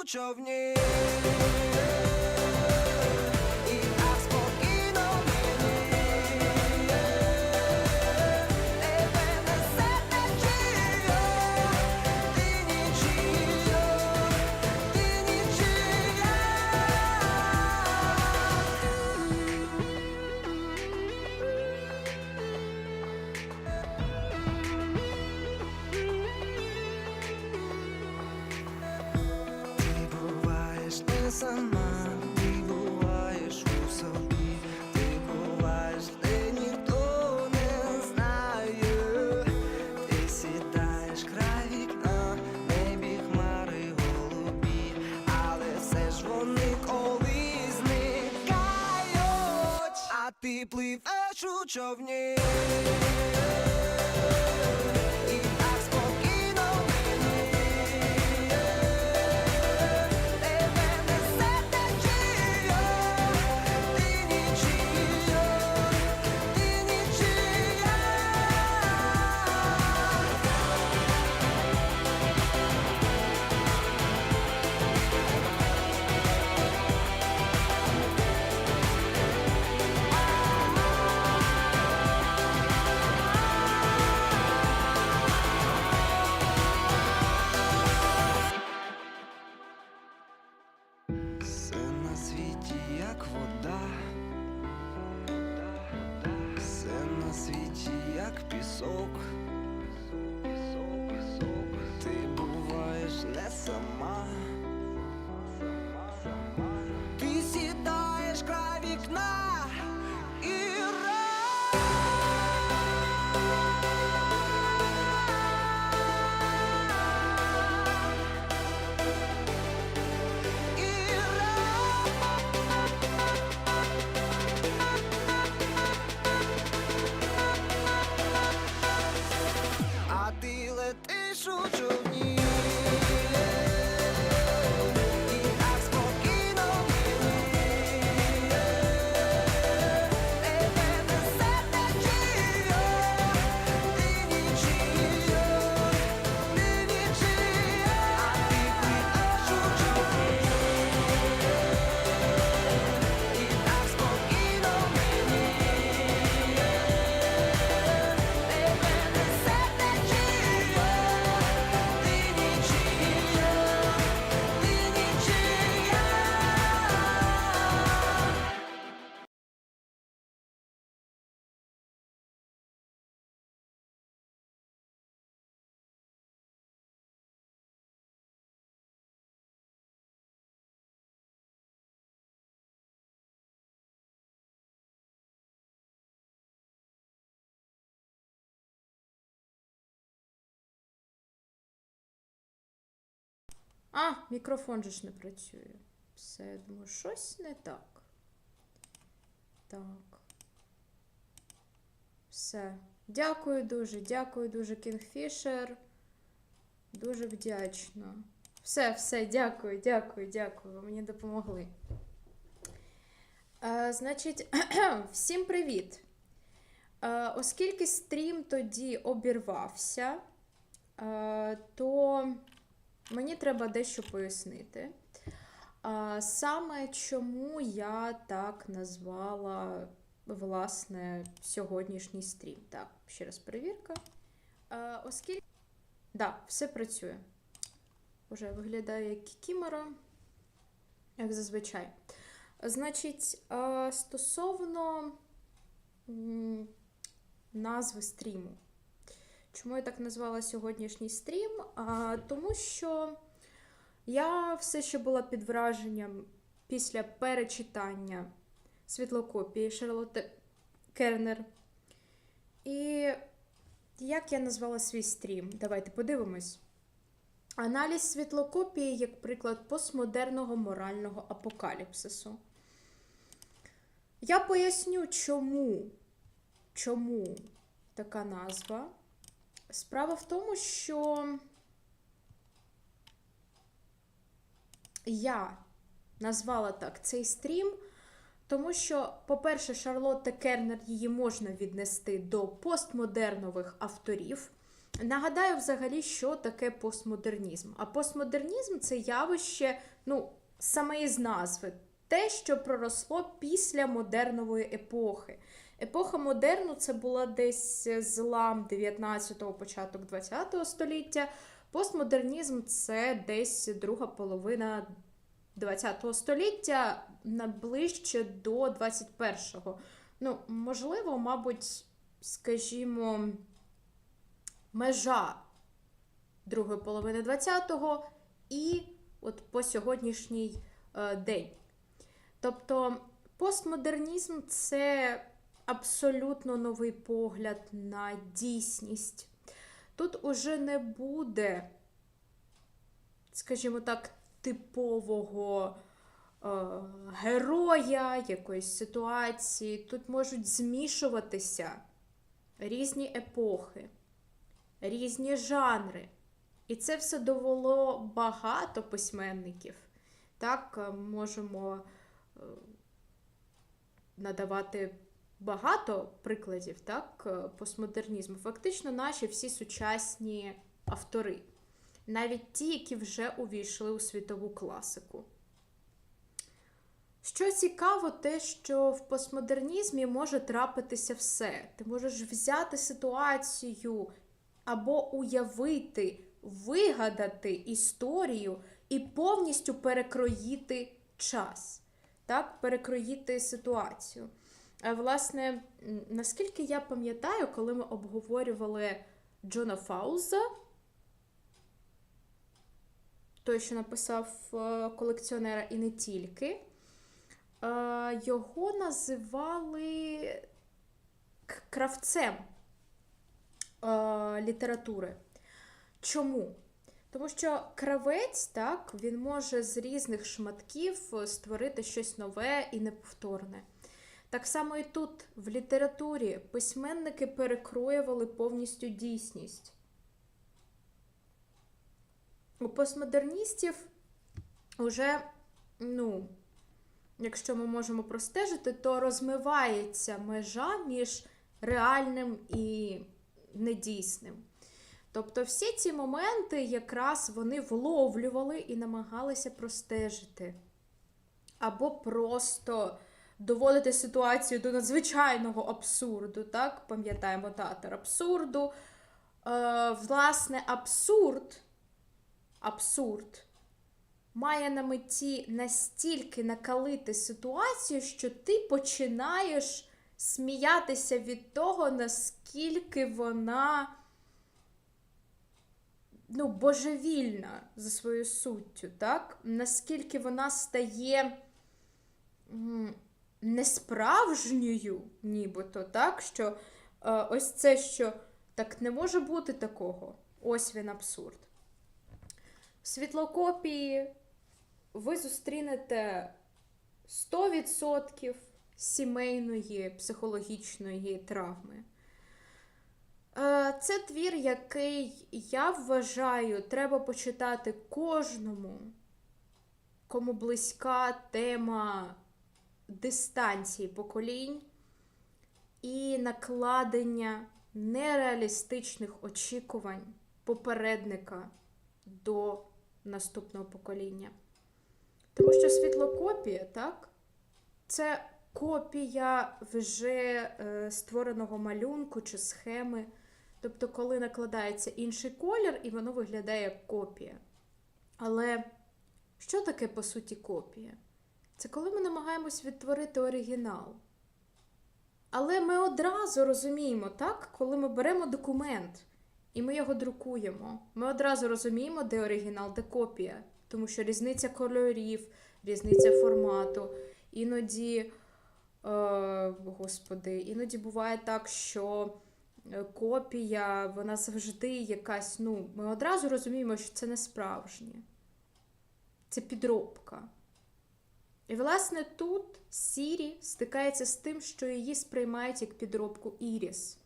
у човні. Ти пливеш у човні. А, мікрофон же ж не працює. Все, я думаю, щось не так. Так. Все. Дякую дуже, дякую дуже, Кінгфішер. Дуже вдячна. Все, все, дякую, дякую, дякую. Ви мені допомогли. Е, значить, всім привіт. Е, оскільки стрім тоді обірвався, е, то мені треба дещо пояснити. Саме чому я так назвала власне сьогоднішній стрім. Так, ще раз перевірка. Оскільки. Да, все працює. Уже виглядає як кікімора, як зазвичай. Значить, стосовно назви стріму. Чому я так назвала сьогоднішній стрім? А, тому що я все ще була під враженням після перечитання світлокопії Шарлотти Кернер. І як я назвала свій стрім? Давайте подивимось. Аналіз світлокопії як приклад постмодерного морального апокаліпсису. Я поясню, чому, чому така назва. Справа в тому, що я назвала так цей стрім, Тому що, по-перше, Шарлотта Кернер її можна віднести до постмодернових авторів. Нагадаю, взагалі, що таке постмодернізм. А постмодернізм це явище, ну, саме із назви, те, що проросло після модернової епохи. Епоха модерну це була десь злам 19-го, початок 20-го століття. Постмодернізм це десь друга половина 20-го століття, найближче до 21-го. Ну, можливо, мабуть, скажімо, межа другої половини 20-го і от по сьогоднішній е, день. Тобто постмодернізм це абсолютно новий погляд на дійсність. Тут уже не буде, скажімо так, типового е, героя якоїсь ситуації. Тут можуть змішуватися різні епохи, різні жанри. І це все довело багато письменників. Так, е, можемо е, надавати багато прикладів так, е, постмодернізму. Фактично, наші всі сучасні автори, навіть ті, які вже увійшли у світову класику. Що цікаво, те, що в постмодернізмі може трапитися все. Ти можеш взяти ситуацію або уявити, вигадати історію і повністю перекроїти час, так, перекроїти ситуацію. А, Власне, наскільки я пам'ятаю, коли ми обговорювали Джона Фауза, той, що написав е, колекціонера і не тільки, е, його називали кравцем е, літератури. Чому? Тому що кравець, так, він може з різних шматків е, створити щось нове і неповторне. Так само і тут, в літературі, письменники перекроювали повністю дійсність. У постмодерністів вже, ну, якщо ми можемо простежити, то розмивається межа між реальним і недійсним. Тобто всі ці моменти якраз вони вловлювали і намагалися простежити. Або просто доводити ситуацію до надзвичайного абсурду, так? Пам'ятаємо театр абсурду. Е, власне, абсурд, абсурд має на меті настільки накалити ситуацію, що ти починаєш сміятися від того, наскільки вона ну, божевільна за своєю суттю, так? Наскільки вона стає несправжньою, нібито, так? Що е, ось це, що так не може бути такого. Ось він абсурд. В світлокопії ви зустрінете 100% сімейної психологічної травми. Е, Це твір, який я вважаю, треба почитати кожному, кому близька тема дистанції поколінь і накладення нереалістичних очікувань попередника до наступного покоління. Тому що світлокопія, так, це копія вже е, створеного малюнку чи схеми. Тобто, коли накладається інший колір, і воно виглядає як копія. Але що таке, по суті, копія? Це коли ми намагаємось відтворити оригінал. Але ми одразу розуміємо, так, коли ми беремо документ і ми його друкуємо, ми одразу розуміємо, де оригінал, де копія. Тому що різниця кольорів, різниця формату. Іноді, е, господи, іноді буває так, що е, копія, вона завжди якась, ну, ми одразу розуміємо, що це не справжнє. Це підробка. І, власне, тут Сірі стикається з тим, що її сприймають як підробку Іріс.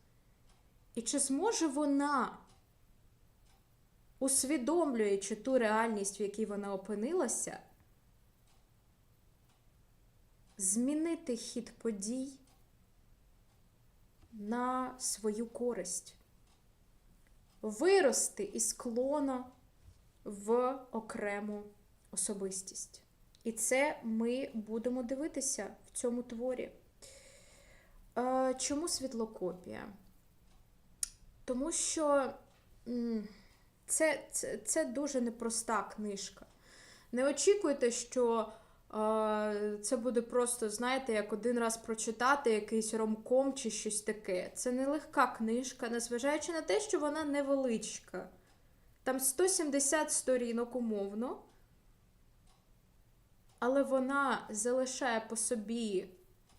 І чи зможе вона, усвідомлюючи ту реальність, в якій вона опинилася, змінити хід подій на свою користь, вирости із клона в окрему особистість. І це ми будемо дивитися в цьому творі. Е, Чому світлокопія? Тому що це, це, це дуже непроста книжка. Не очікуйте, що е, це буде просто, знаєте, як один раз прочитати якийсь ромком чи щось таке. Це не легка книжка, незважаючи на те, що вона невеличка. Там 170 сторінок умовно, але вона залишає по собі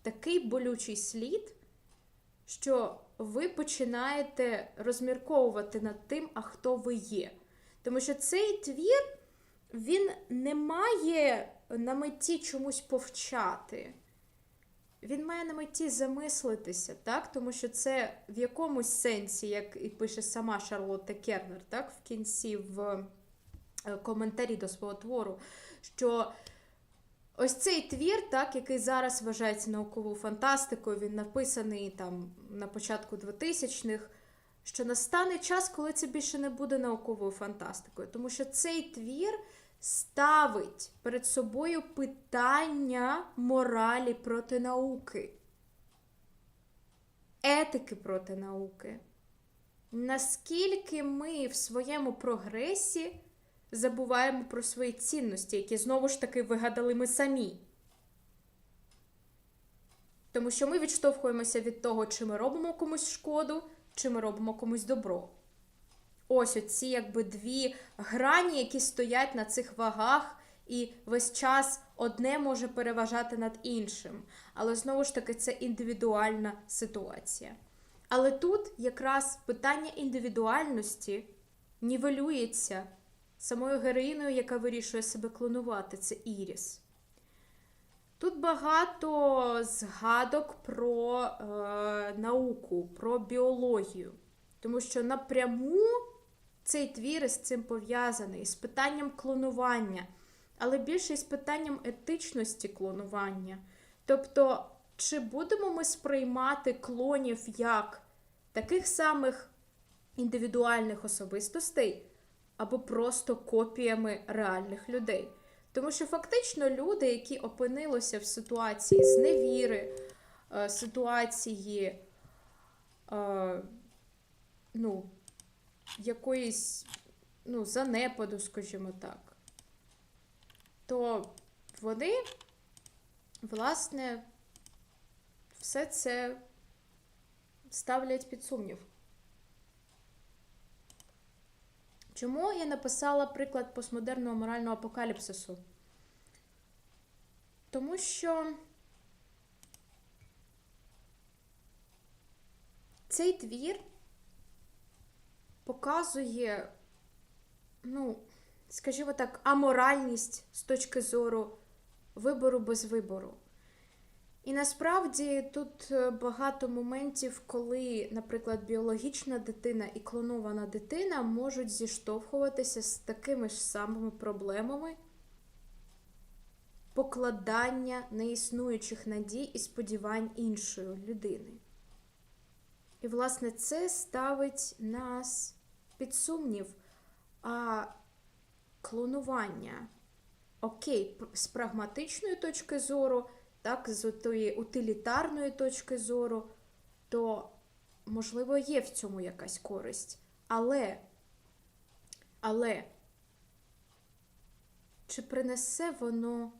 такий болючий слід, що ви починаєте розмірковувати над тим, а хто ви є. Тому що цей твір він не має на меті чомусь повчати. Він має на меті замислитися, так? тому що це в якомусь сенсі, як і пише сама Шарлотта Кернер, так? в кінці в е, коментарі до свого твору, що ось цей твір, так, який зараз вважається науковою фантастикою, він написаний там на початку 2000-х, що настане час, коли це більше не буде науковою фантастикою, тому що цей твір ставить перед собою питання моралі проти науки, етики проти науки. Наскільки ми в своєму прогресі забуваємо про свої цінності, які знову ж таки вигадали ми самі. Тому що ми відштовхуємося від того, чи ми робимо комусь шкоду, чи ми робимо комусь добро. Ось оці якби дві грані, які стоять на цих вагах, і весь час одне може переважати над іншим. Але знову ж таки, це індивідуальна ситуація. Але тут якраз питання індивідуальності нівелюється самою героїною, яка вирішує себе клонувати, це Іріс. Тут багато згадок про е, науку, про біологію. Тому що напряму цей твір із цим пов'язаний, з питанням клонування, але більше із питанням етичності клонування. Тобто, чи будемо ми сприймати клонів як таких самих індивідуальних особистостей, або просто копіями реальних людей? Тому що фактично люди, які опинилися в ситуації зневіри, е, ситуації. е, ну, якоїсь ну, занепаду, скажімо так, то вони, власне, все це ставлять під сумнів. Чому я написала приклад постмодерного морального апокаліпсису? Тому що цей твір показує, ну, скажімо так, аморальність з точки зору вибору без вибору. І насправді тут е, багато моментів, коли, наприклад, біологічна дитина і клонована дитина можуть зіштовхуватися з такими ж самими проблемами покладання неіснуючих надій і сподівань іншої людини. І, власне, це ставить нас під сумнів. А клонування, окей, з прагматичної точки зору, так, з тої утилітарної точки зору, то, можливо, є в цьому якась користь. Але, але, чи принесе воно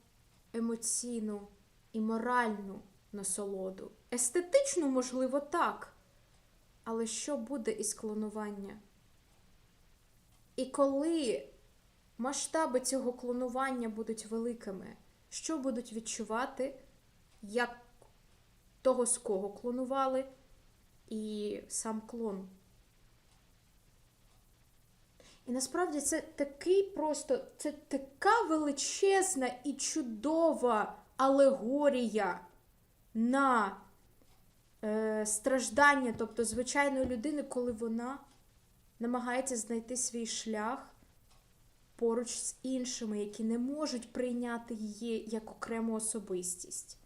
емоційну і моральну насолоду? Естетично, можливо, так. Але що буде із клонування? І коли масштаби цього клонування будуть великими, що будуть відчувати, як того, з кого клонували, і сам клон? І насправді це такий просто, це така величезна і чудова алегорія на е, страждання, тобто звичайної людини, коли вона намагається знайти свій шлях поруч з іншими, які не можуть прийняти її як окрему особистість.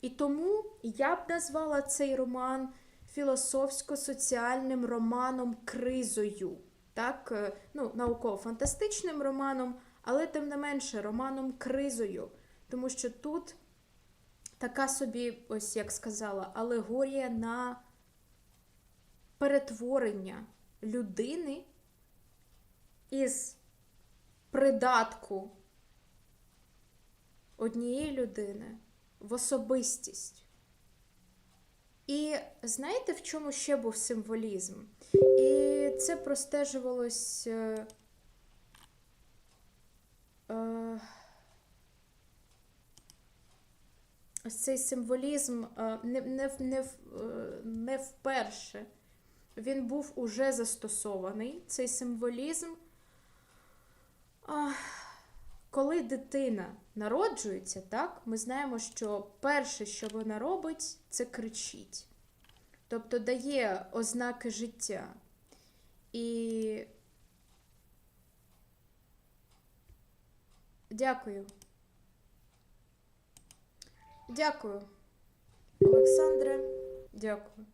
І тому я б назвала цей роман філософсько-соціальним романом кризою. Так, е, ну, науково-фантастичним романом, але тим не менше романом кризою. Тому що тут така собі, ось як сказала, алегорія на перетворення людини із придатку однієї людини в особистість. І знаєте, в чому ще був символізм? І це простежувалось. Е, е, цей символізм е, не, не, не, е, не вперше. Він був уже застосований, цей символізм. А, коли дитина народжується, так, ми знаємо, що перше, що вона робить, це кричить. Тобто дає ознаки життя. І дякую. Дякую, Олександре. Дякую.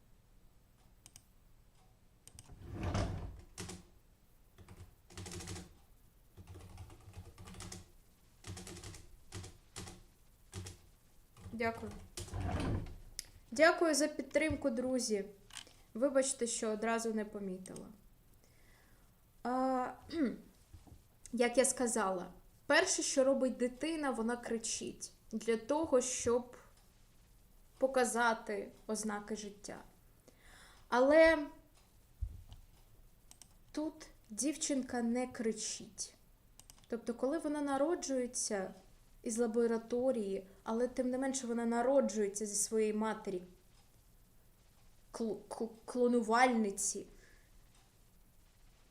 Дякую. Дякую за підтримку, друзі. Вибачте, що одразу не помітила. А, як я сказала, перше, що робить дитина, вона кричить для того, щоб показати ознаки життя. Але тут дівчинка не кричить. Тобто, коли вона народжується із лабораторії, але тим не менше вона народжується зі своєї матері, кл- кл- клонувальниці.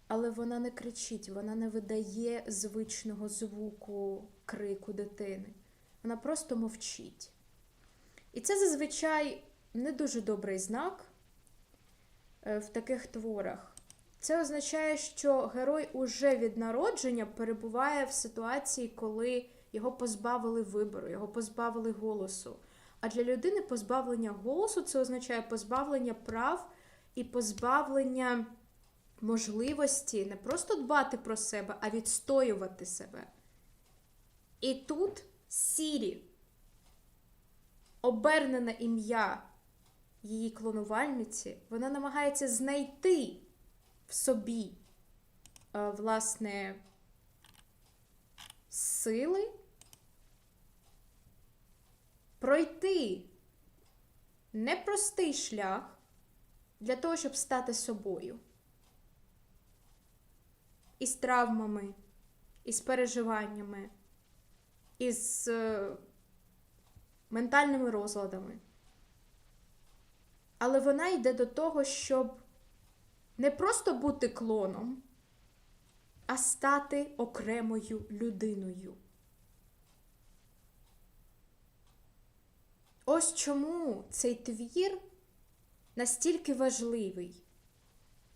Але вона не кричить, вона не видає звичного звуку крику дитини. Вона просто мовчить. І це зазвичай не дуже добрий знак е, в таких творах. Це означає, що герой уже від народження перебуває в ситуації, коли його позбавили вибору, його позбавили голосу. А для людини позбавлення голосу це означає позбавлення прав і позбавлення можливості не просто дбати про себе, а відстоювати себе. І тут Сірі, обернене ім'я її клонувальниці, вона намагається знайти в собі, е, власне, сили пройти непростий шлях для того, щоб стати собою. Із травмами, із переживаннями, із е, ментальними розладами. Але вона йде до того, щоб не просто бути клоном, а стати окремою людиною. Ось чому цей твір настільки важливий.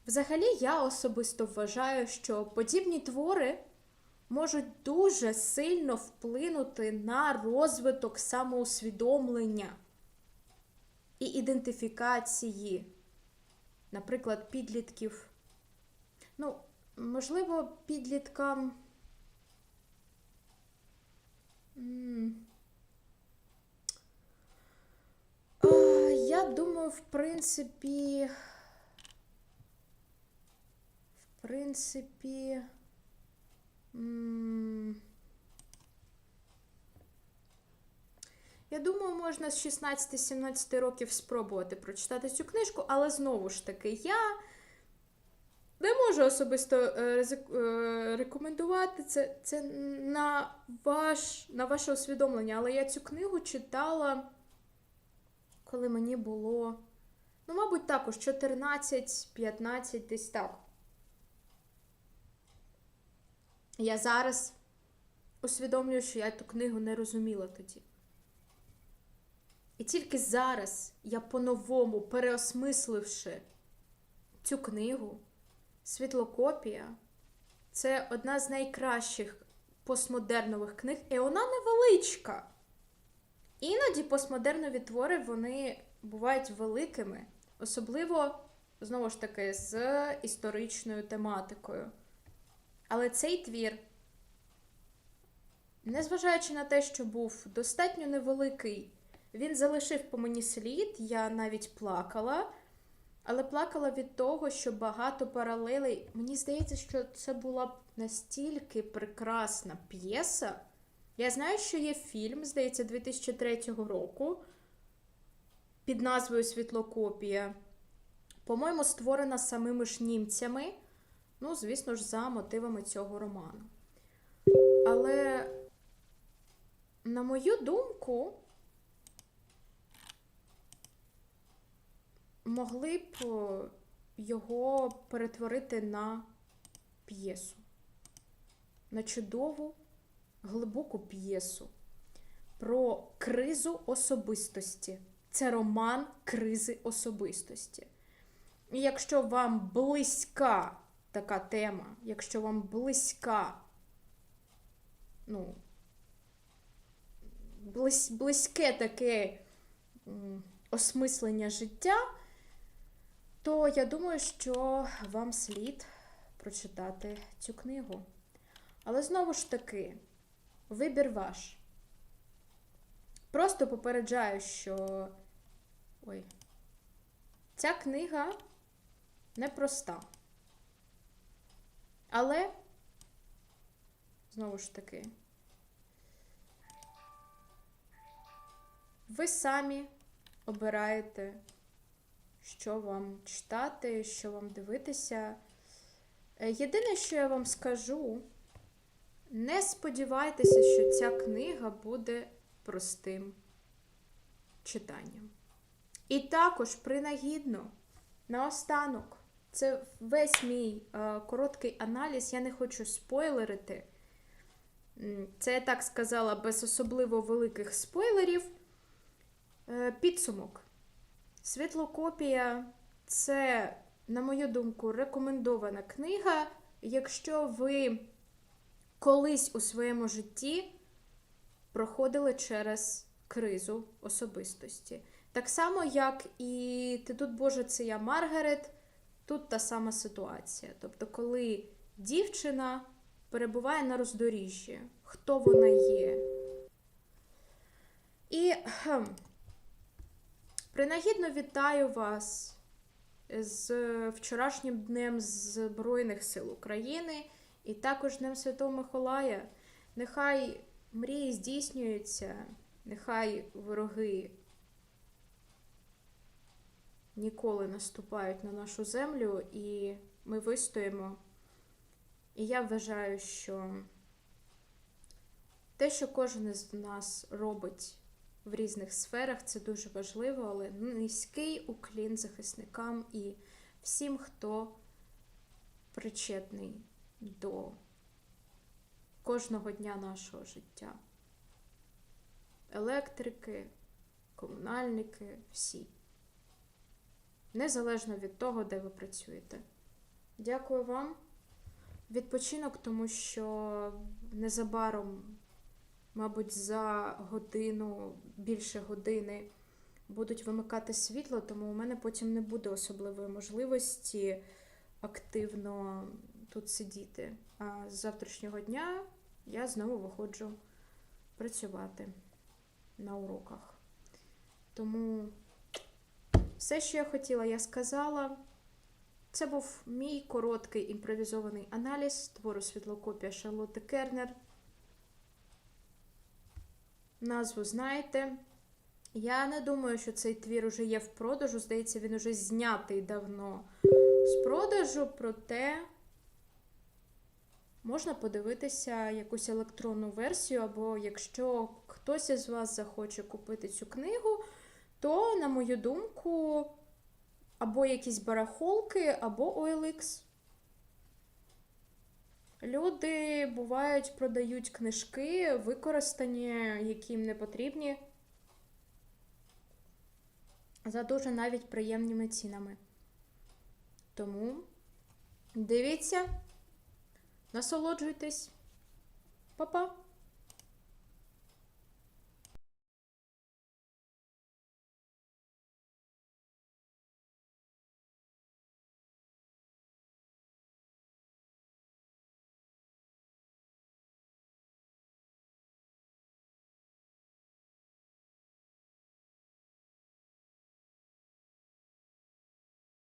Взагалі, я особисто вважаю, що подібні твори можуть дуже сильно вплинути на розвиток самоусвідомлення і ідентифікації, наприклад, підлітків. Ну, можливо, підліткам. м, а, Я думаю, в принципі. В принципі. Я думаю, можна з 16-17 років спробувати прочитати цю книжку, але знову ж таки, я не можу особисто е, е, рекомендувати це, це на, ваш, на ваше усвідомлення. Але я цю книгу читала, коли мені було, ну, мабуть, також 14-15, десь так. Я зараз усвідомлюю, що я ту книгу не розуміла тоді. І тільки зараз я по-новому, переосмисливши цю книгу, Світлокопія це одна з найкращих постмодернових книг, і вона невеличка. Іноді постмодернові твори вони бувають великими, особливо, знову ж таки, з історичною тематикою. Але цей твір, незважаючи на те, що був достатньо невеликий, він залишив по мені слід, я навіть плакала. Але плакала від того, що багато паралелей. Мені здається, що це була б настільки прекрасна п'єса. Я знаю, що є фільм, здається, 2003 року під назвою Світлокопія. По-моєму, створена самими ж німцями. Ну, звісно ж, за мотивами цього роману. Але, на мою думку, могли б його перетворити на п'єсу, на чудову, глибоку п'єсу про кризу особистості. Це роман кризи особистості. І якщо вам близька така тема, якщо вам близька, ну, близьке таке осмислення життя, то я думаю, що вам слід прочитати цю книгу. Але знову ж таки, вибір ваш. Просто попереджаю, що ой, ця книга непроста. Але, знову ж таки, ви самі обираєте що вам читати, що вам дивитися. Е, Єдине, що я вам скажу, не сподівайтеся, що ця книга буде простим читанням. І також принагідно, наостанок, це весь мій е, короткий аналіз, я не хочу спойлерити. Це я так сказала без особливо великих спойлерів. Е, підсумок. Світлокопія це, на мою думку, рекомендована книга, якщо ви колись у своєму житті проходили через кризу особистості. Так само, як і Ти тут, Боже, це я Маргарет, тут та сама ситуація. Тобто, коли дівчина перебуває на роздоріжжі, хто вона є. І кхем, Принагідно вітаю вас з вчорашнім днем Збройних сил України і також Днем Святого Миколая. Нехай мрії здійснюються, нехай вороги ніколи наступають на нашу землю, і ми вистоїмо. І я вважаю, що те, що кожен із нас робить в різних сферах, це дуже важливо, але низький уклін захисникам і всім, хто причетний до кожного дня нашого життя. Електрики, комунальники, всі. Незалежно від того, де ви працюєте. Дякую вам. Відпочинок, тому що незабаром мабуть, за годину, більше години будуть вимикати світло, тому у мене потім не буде особливої можливості активно тут сидіти. А з завтрашнього дня я знову виходжу працювати на уроках. Тому все, що я хотіла, я сказала. Це був мій короткий імпровізований аналіз твору світлокопія Шарлотти Кернер. Назву знаєте. Я не думаю, що цей твір уже є в продажу. Здається, він уже знятий давно з продажу, проте можна подивитися якусь електронну версію, або якщо хтось із вас захоче купити цю книгу, то, на мою думку, або якісь барахолки, або OLX. Люди бувають, продають книжки, використані, які їм не потрібні, за дуже навіть приємними цінами. Тому дивіться, насолоджуйтесь. Па-па!